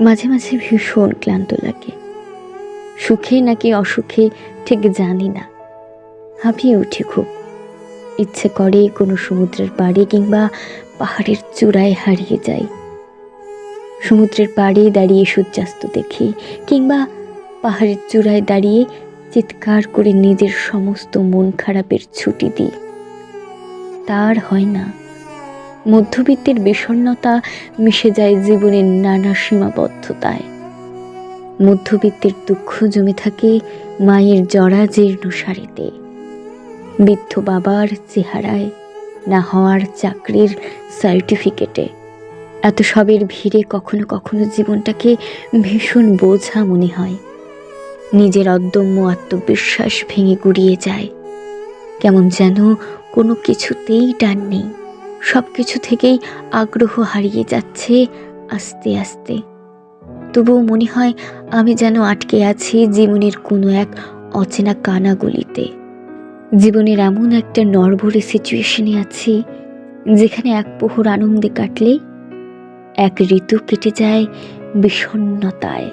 মাঝে মাঝে ভীষণ ক্লান্ত লাগে। সুখে নাকি অসুখে ঠিক জানি না। হাঁপিয়ে উঠি খুব। ইচ্ছে করে কোনো সমুদ্রের পাড়ে কিংবা পাহাড়ের চূড়ায় হারিয়ে যাই। সমুদ্রের পাড়ে দাঁড়িয়ে সূর্যাস্ত দেখি কিংবা পাহাড়ের চূড়ায় দাঁড়িয়ে চিৎকার করে নিজের সমস্ত মন খারাপের ছুটি দিই। তার হয় না। মধ্যবিত্তের বিষণ্ণতা মিশে যায় জীবনের নানা সীমাবদ্ধতায়। মধ্যবিত্তের দুঃখ জমে থাকে মায়ের জরা জীর্ণ শাড়িতে বৃদ্ধ বাবার চেহারায় না হওয়ার চাকরির সার্টিফিকেটে এত সবের ভিড়ে কখনো কখনো জীবনটাকে ভীষণ বোঝা মনে হয়। নিজের অদম্য আত্মবিশ্বাস ভেঙে গুড়িয়ে যায়। কেমন যেন কোনো কিছুতেই টান নেই। সব কিছু থেকেই আগ্রহ হারিয়ে যাচ্ছে আস্তে আস্তে। তবুও মনে হয় আমি যেন আটকে আছি জীবনের কোনো এক অচেনা কানাগলিতে। জীবনের এমন একটা নড়বড়ে সিচুয়েশনে আছি, যেখানে এক প্রহর আনন্দে কাটলেই এক ঋতু কেটে যায় বিষণ্ণতায়।